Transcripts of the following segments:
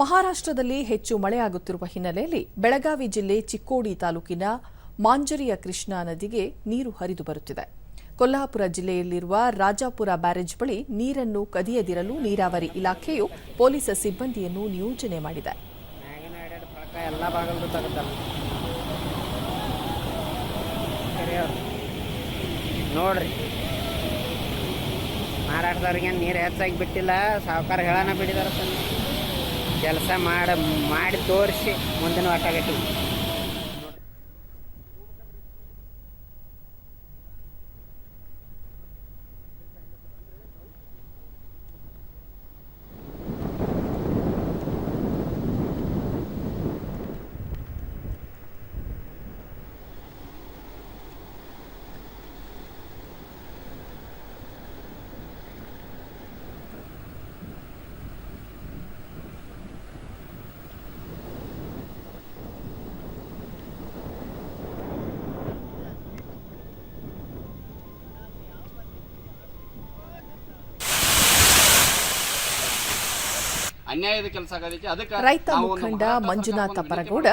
ಮಹಾರಾಷ್ಟ್ರದಲ್ಲಿ ಹೆಚ್ಚು ಮಳೆಯಾಗುತ್ತಿರುವ ಹಿನ್ನೆಲೆಯಲ್ಲಿ ಬೆಳಗಾವಿ ಜಿಲ್ಲೆ ಚಿಕ್ಕೋಡಿ ತಾಲೂಕಿನ ಮಾಂಜರಿಯ ಕೃಷ್ಣಾ ನದಿಗೆ ನೀರು ಹರಿದು ಬರುತ್ತಿದೆ. ಕೊಲ್ಹಾಪುರ ಜಿಲ್ಲೆಯಲ್ಲಿರುವ ರಾಜಾಪುರ ಬ್ಯಾರೇಜ್ ಬಳಿ ನೀರನ್ನು ಕದಿಯದಿರಲು ನೀರಾವರಿ ಇಲಾಖೆಯು ಪೊಲೀಸ್ ಸಿಬ್ಬಂದಿಯನ್ನು ನಿಯೋಜನೆ ಮಾಡಿದೆ. ನೋಡ್ರಿ. ನೀರು ಹೆಚ್ಚಾಗಿ ಬಿಟ್ಟಿಲ್ಲ, ಸಾವುಕಾರ ಹೇಳನ ಬಿಟ್ಟಿದಾರ ಕೆಲಸ ಮಾಡಿ ಮಾಡಿ ತೋರಿಸಿ ಮುಂದಿನ ಒಟ್ಟಾಗಟ್ಟಿ ಅನ್ಯಾಯದ ಕೆಲಸ ಆಗೋದಕ್ಕೆ ಅದಕ್ಕೆ ರೈತ ಮುಖಂಡ ಮಂಜುನಾಥ ಪರಗೌಡ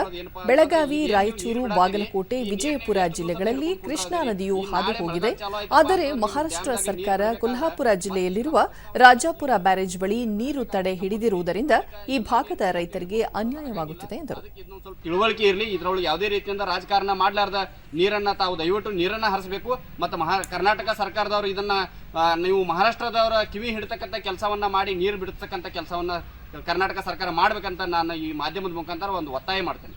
ಬೆಳಗಾವಿ ರಾಯಚೂರು ಬಾಗಲಕೋಟೆ ವಿಜಯಪುರ ಜಿಲ್ಲೆಗಳಲ್ಲಿ ಕೃಷ್ಣಾ ನದಿಯು ಹಾದು ಹೋಗಿದೆ. ಆದರೆ ಮಹಾರಾಷ್ಟ್ರ ಸರ್ಕಾರ ಕೊಲ್ಹಾಪುರ ಜಿಲ್ಲೆಯಲ್ಲಿರುವ ರಾಜಾಪುರ ಬ್ಯಾರೇಜ್ ಬಳಿ ನೀರು ತಡೆ ಹಿಡಿದಿರುವುದರಿಂದ ಈ ಭಾಗದ ರೈತರಿಗೆ ಅನ್ಯಾಯವಾಗುತ್ತಿದೆ ಎಂದರು. ತಿಳುವಳಿಕೆ ಇರಲಿ. ಇದರೊಳಗೆ ಯಾವುದೇ ರೀತಿಯಿಂದ ರಾಜಕಾರಣ ಮಾಡ್ಲಾರ್ದ ನೀರನ್ನ ತಾವು ದಯವಿಟ್ಟು ನೀರನ್ನ ಹರಿಸಬೇಕು. ಮತ್ತು ಮಹಾ ಕರ್ನಾಟಕ ಸರ್ಕಾರದವರು ಇದನ್ನ ನೀವು ಮಹಾರಾಷ್ಟ್ರದವರ ಕಿವಿ ಹಿಡ್ತಕ್ಕಂಥ ಕೆಲಸವನ್ನ ಮಾಡಿ, ನೀರು ಬಿಡ್ತಕ್ಕಂಥ ಕೆಲಸವನ್ನ ಕರ್ನಾಟಕ ಸರ್ಕಾರ ಮಾಡ್ಬೇಕಂತ ನಾನು ಈ ಮಾಧ್ಯಮದ ಮುಖಾಂತರ ಒಂದು ಒತ್ತಾಯ ಮಾಡ್ತೇನೆ.